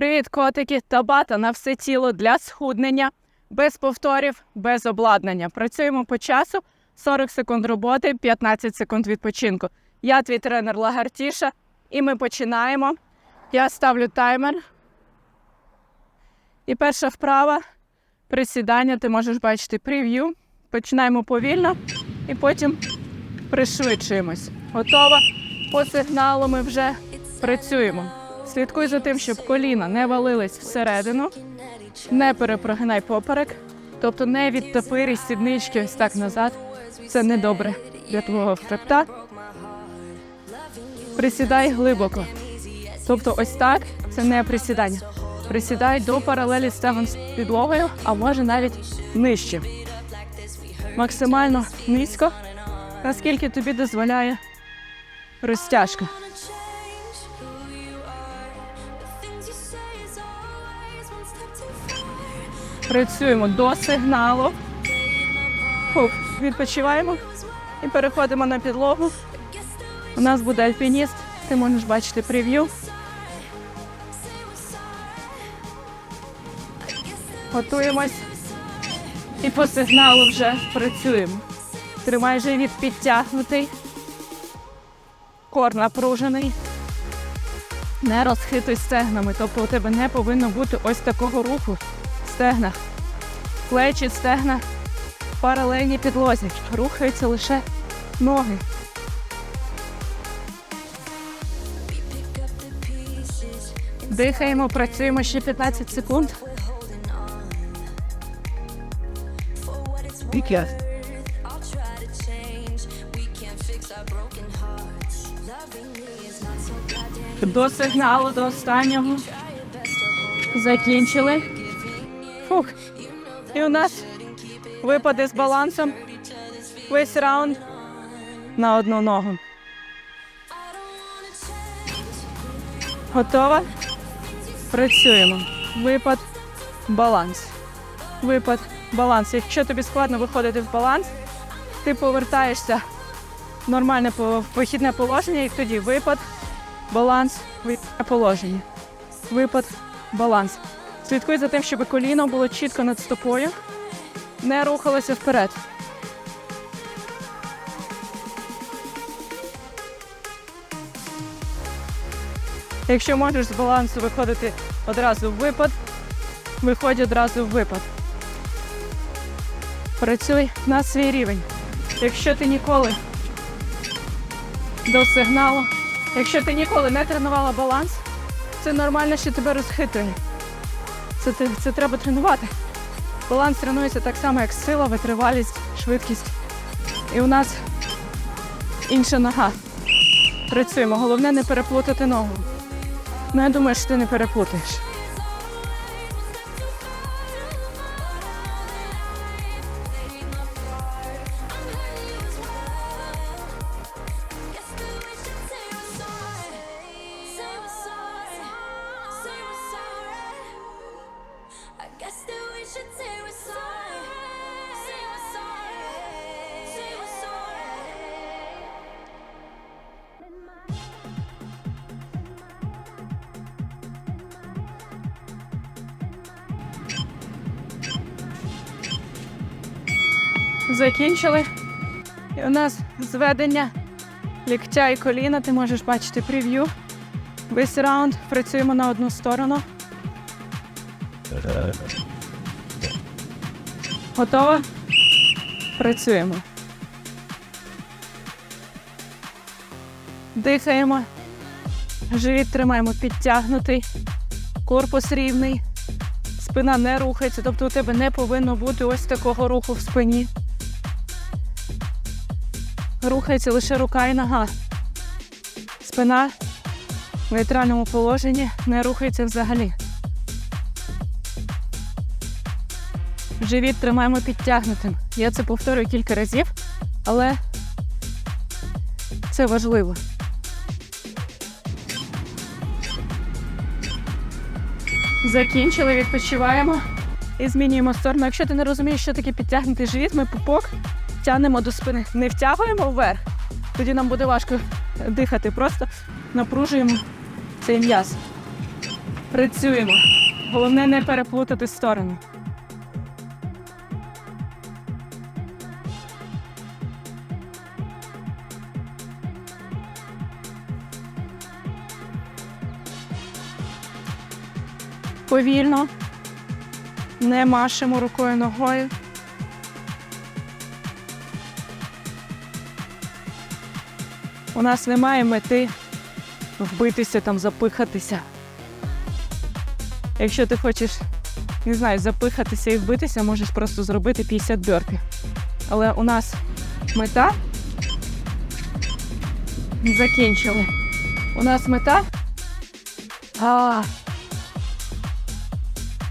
Привіт, котики! Табата на все тіло для схуднення, без повторів, без обладнання. Працюємо по часу 40 секунд роботи, 15 секунд відпочинку. Я твій тренер Лагартіша, і ми починаємо. Я ставлю таймер. І перша вправа присідання. Ти можеш бачити прев'ю. Починаємо повільно і потім пришвидшуємось. Готова? По сигналу ми вже працюємо. Слідкуй за тим, щоб коліна не валились всередину, не перепрогинай поперек, тобто не відтопирій сіднички ось так назад. Це недобре для твого хребта. Присідай глибоко. Тобто, ось так це не присідання. Присідай до паралелі стегон з підлогою, а може навіть нижче. Максимально низько, наскільки тобі дозволяє розтяжка. Працюємо до сигналу. Фух, відпочиваємо і переходимо на підлогу. У нас буде альпініст. Ти можеш бачити прев'ю. Готуємось. І по сигналу вже працюємо. Тримай живіт підтягнутий. Кор напружений. Не розхитуй стегнами. Тобто у тебе не повинно бути ось такого руху стегнах. Плечі, стегна паралельні підлозі. Рухаються лише ноги. Дихаємо, працюємо ще 15 секунд. До сигналу, до останнього. Закінчили. І у нас випади з балансом. Весь раунд на одну ногу. Готова? Працюємо. Випад, баланс. Випад, баланс. Якщо тобі складно виходити в баланс, ти повертаєшся в нормальне по- вихідне положення, і тоді випад, баланс, вихідне положення. Випад, баланс. Слідкуй за тим, щоб коліно було чітко над стопою, не рухалося вперед. Якщо можеш з балансу виходити одразу в випад, виходь одразу в випад. Працюй на свій рівень. Якщо ти ніколи до сигналу, якщо ти ніколи не тренувала баланс, це нормально, що тебе розхитує. Це, це, це треба тренувати. Баланс тренується так само, як сила, витривалість, швидкість. І у нас інша нога. Працюємо. Головне не переплутати ногу. Ну, я думаю, що ти не переплутаєш. Закінчили. І у нас зведення ліктя і коліна. Ти можеш бачити прев'ю. Весь раунд працюємо на одну сторону. Готова? Працюємо. Дихаємо. Живіт тримаємо підтягнутий. Корпус рівний. Спина не рухається, тобто у тебе не повинно бути ось такого руху в спині. Рухається лише рука і нога. Спина в нейтральному положенні не рухається взагалі. Живіт тримаємо підтягнутим. Я це повторюю кілька разів, але це важливо. Закінчили, відпочиваємо і змінюємо сторону. Якщо ти не розумієш, що таке підтягнутий живіт, ми пупок тягнемо до спини. Не втягуємо вверх, тоді нам буде важко дихати. Просто напружуємо цей м'яз. Працюємо. Головне не переплутати сторону. Повільно. Не машемо рукою ногою. У нас немає мети вбитися там, запихатися. Якщо ти хочеш, не знаю, запихатися і вбитися, можеш просто зробити 50 бьорпів. Але у нас мета закінчили. У нас мета а,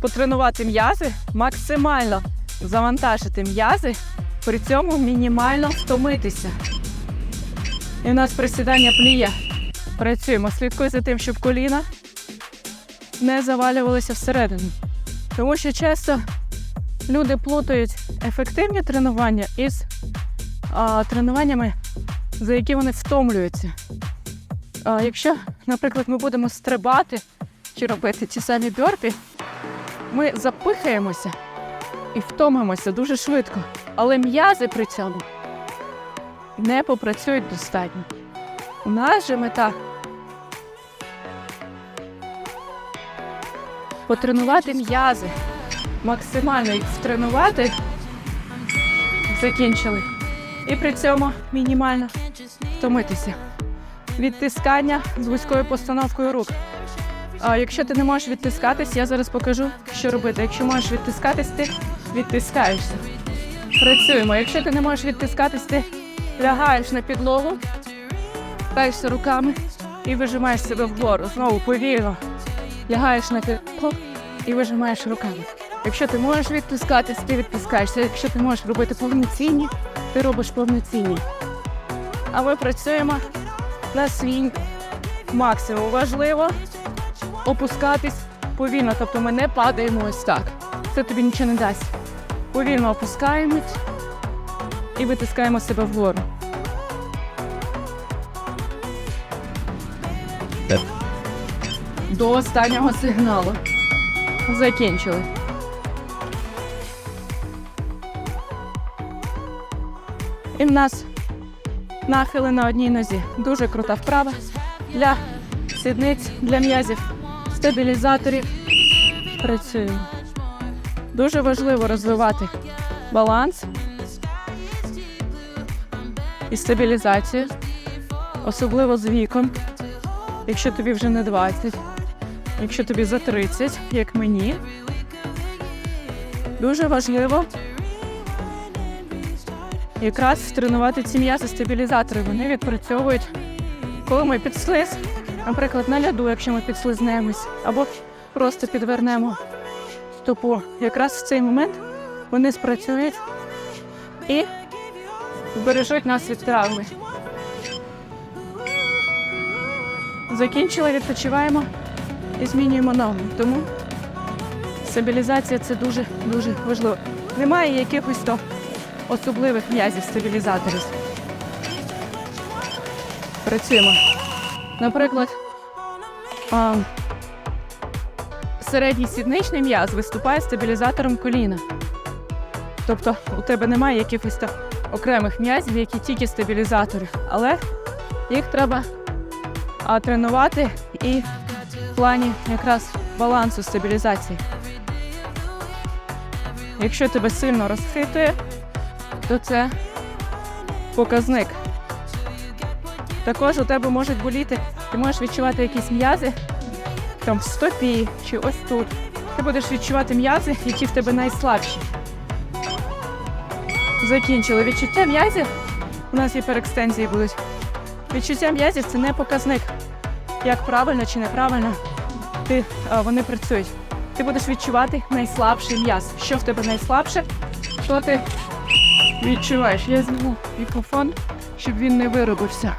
потренувати м'язи, максимально завантажити м'язи, при цьому мінімально втомитися. І у нас присідання плія. Працюємо. Слідкуй за тим, щоб коліна не завалювалися всередину. Тому що часто люди плутають ефективні тренування із а, тренуваннями, за які вони втомлюються. А, якщо, наприклад, ми будемо стрибати чи робити ті самі бьорпі, ми запихаємося і втомимося дуже швидко. Але м'язи при цьому не попрацюють достатньо. У нас же мета потренувати м'язи, максимально їх втренувати, закінчили. І при цьому мінімально втомитися. Відтискання з вузькою постановкою рук. А якщо ти не можеш відтискатись, я зараз покажу, що робити. Якщо можеш відтискатись, ти відтискаєшся. Працюємо. Якщо ти не можеш відтискатись, ти лягаєш на підлогу, паєшся руками і вижимаєш себе вгору. Знову повільно лягаєш на підлогу і вижимаєш руками. Якщо ти можеш відтискатись, ти відтискаєшся. Якщо ти можеш робити повноцінні, ти робиш повноцінні. А ми працюємо на свій максимум. Важливо опускатись повільно, тобто ми не падаємо ось так. Це тобі нічого не дасть. Повільно опускаємось і витискаємо себе вгору. До останнього сигналу. Закінчили. І в нас нахили на одній нозі. Дуже крута вправа для сідниць, для м'язів, стабілізаторів. Працюємо. Дуже важливо розвивати баланс і стабілізацію, особливо з віком, якщо тобі вже не 20, якщо тобі за 30, як мені. Дуже важливо якраз тренувати ці м'язи стабілізатори. Вони відпрацьовують, коли ми підслиз, наприклад, на ляду, якщо ми підслизнемось, або просто підвернемо стопу. Якраз в цей момент вони спрацюють і збережуть нас від травми. Закінчили, відпочиваємо і змінюємо ногу. Тому стабілізація це дуже дуже важливо. Немає якихось то особливих м'язів стабілізаторів. Працюємо. Наприклад, а, середній сідничний м'яз виступає стабілізатором коліна. Тобто у тебе немає якихось там окремих м'язів, які тільки стабілізатори, але їх треба а, тренувати і в плані якраз балансу стабілізації. Якщо тебе сильно розхитує, то це показник. Також у тебе можуть боліти, ти можеш відчувати якісь м'язи там в стопі чи ось тут. Ти будеш відчувати м'язи, які в тебе найслабші. Закінчили. Відчуття м'язів. У нас є перекстензії будуть. Відчуття м'язів це не показник, як правильно чи неправильно ти, вони працюють. Ти будеш відчувати найслабший м'яз. Що в тебе найслабше, то ти відчуваєш. Я зніму мікрофон, щоб він не виробився.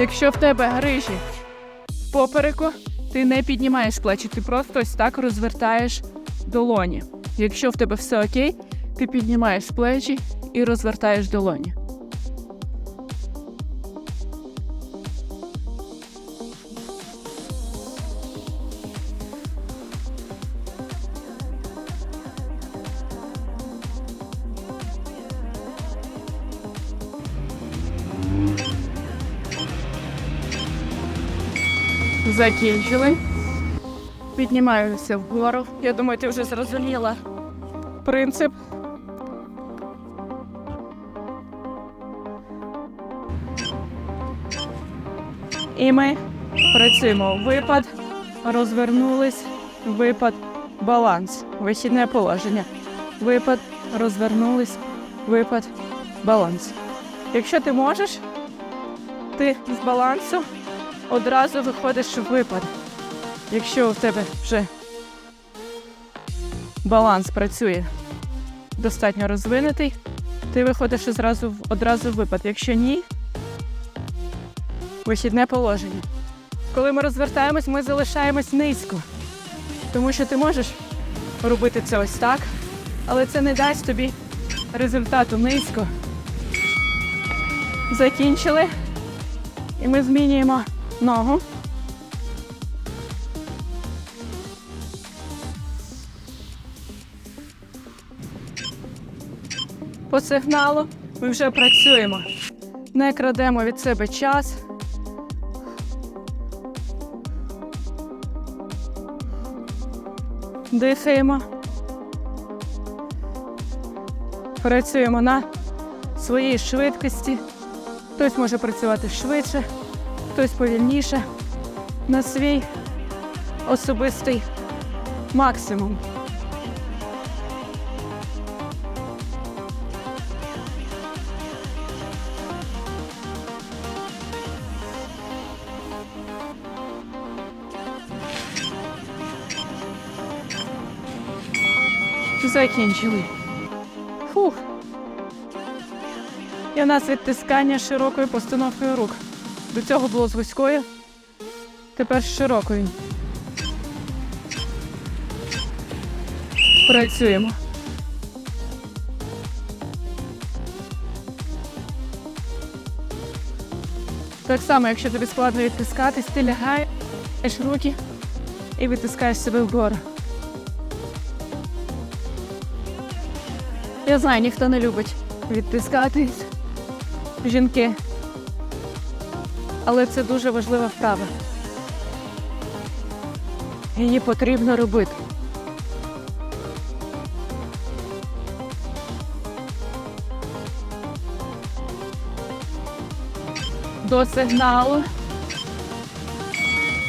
Якщо в тебе грижі попереку, ти не піднімаєш плечі, ти просто ось так розвертаєш долоні. Якщо в тебе все окей, ти піднімаєш плечі і розвертаєш долоні. Закінчили. Піднімаюся вгору. Я думаю, ти вже зрозуміла принцип. І ми працюємо. Випад, розвернулись, випад, баланс, вихідне положення. Випад, розвернулись, випад, баланс. Якщо ти можеш, ти з балансу одразу виходиш в випад. Якщо у тебе вже баланс працює достатньо розвинутий, ти виходиш одразу, в- одразу в випад. Якщо ні, вихідне положення. Коли ми розвертаємось, ми залишаємось низько. Тому що ти можеш робити це ось так, але це не дасть тобі результату низько. Закінчили. І ми змінюємо ногу. По сигналу ми вже працюємо. Не крадемо від себе час. Дихаємо. Працюємо на своїй швидкості. Хтось може працювати швидше, хтось повільніше. На свій особистий максимум. Закінчили. Фух. І у нас відтискання широкою постановкою рук. До цього було з вузькою, тепер з широкою. Працюємо. Так само, якщо тобі складно відтискатись, ти лягаєш руки і витискаєш себе вгору. Я знаю, ніхто не любить відтискатись жінки. Але це дуже важлива вправа. Її потрібно робити. До сигналу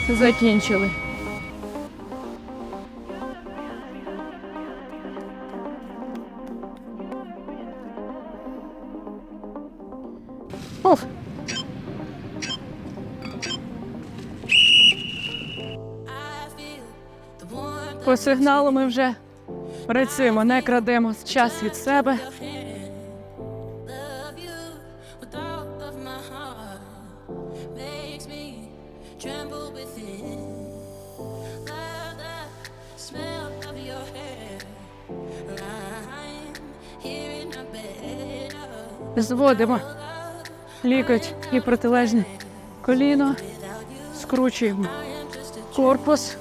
закінчили. По сигналу ми вже працюємо, не крадемо час від себе. Зводимо лікоть і протилежне коліно, скручуємо корпус.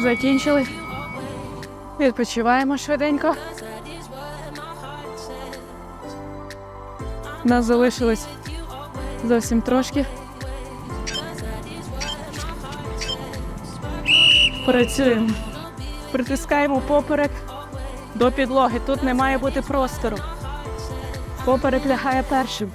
Закінчили. Відпочиваємо швиденько. Нас залишилось зовсім трошки. Працюємо. Притискаємо поперек до підлоги. Тут не має бути простору. Поперек лягає першим.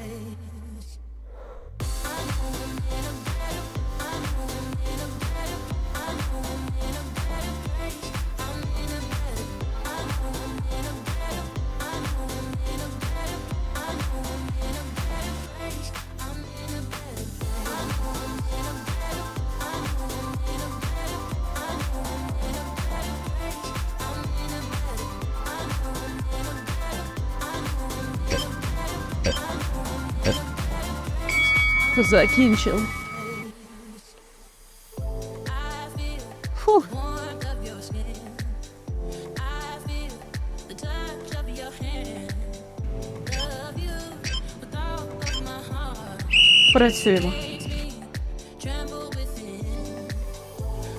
Працюємо. Within.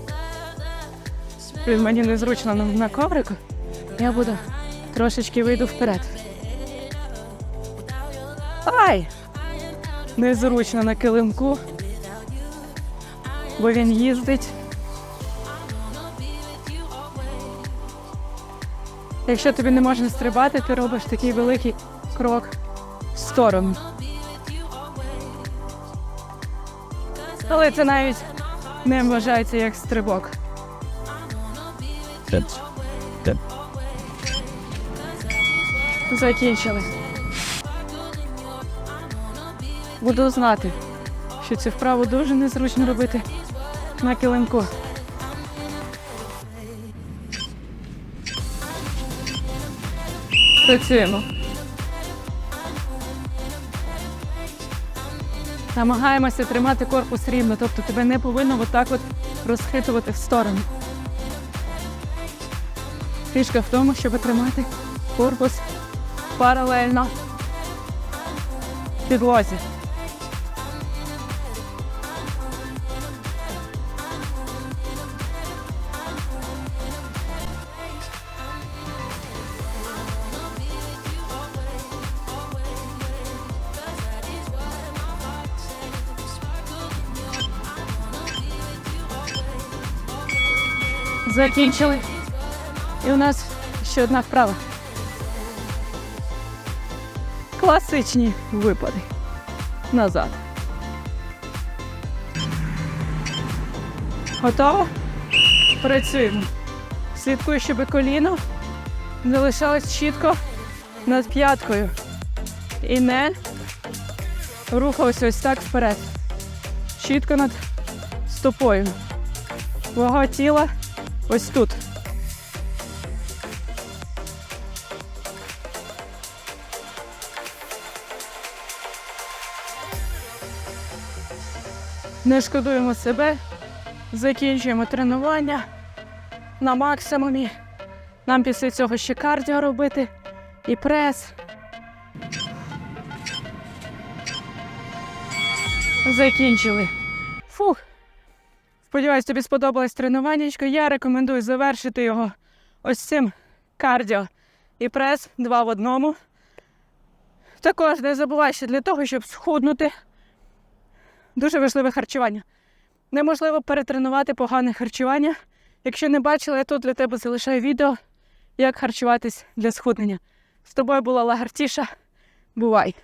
Love the smell Блін, мені незручно на, на коврику. Я буду Трошечки вийду вперед. Ай! Незручно на килимку, бо він їздить. Якщо тобі не можна стрибати, ти робиш такий великий крок в сторону. Але це навіть не вважається як стрибок. Закінчили. Буду знати, що цю вправу дуже незручно робити на килимку. Працюємо. Намагаємося тримати корпус рівно, тобто тебе не повинно отак от розхитувати в сторону. Фішка в тому, щоб тримати корпус паралельно підлозі. Закінчили. І у нас ще одна вправа. Класичні випади. Назад. Готово? Працюємо. Слідкую, щоб коліно залишалось чітко над п'яткою. І не рухалося ось так вперед. Чітко над стопою. Вага тіла ось тут. Не шкодуємо себе, закінчуємо тренування на максимумі. Нам після цього ще кардіо робити і прес. Закінчили. Фух. Сподіваюсь, тобі сподобалось тренуваннячко. Я рекомендую завершити його ось цим кардіо і прес два в одному. Також не забувай, що для того, щоб схуднути, дуже важливе харчування. Неможливо перетренувати погане харчування. Якщо не бачила, я тут для тебе залишаю відео, як харчуватись для схуднення. З тобою була Лагартіша. Бувай!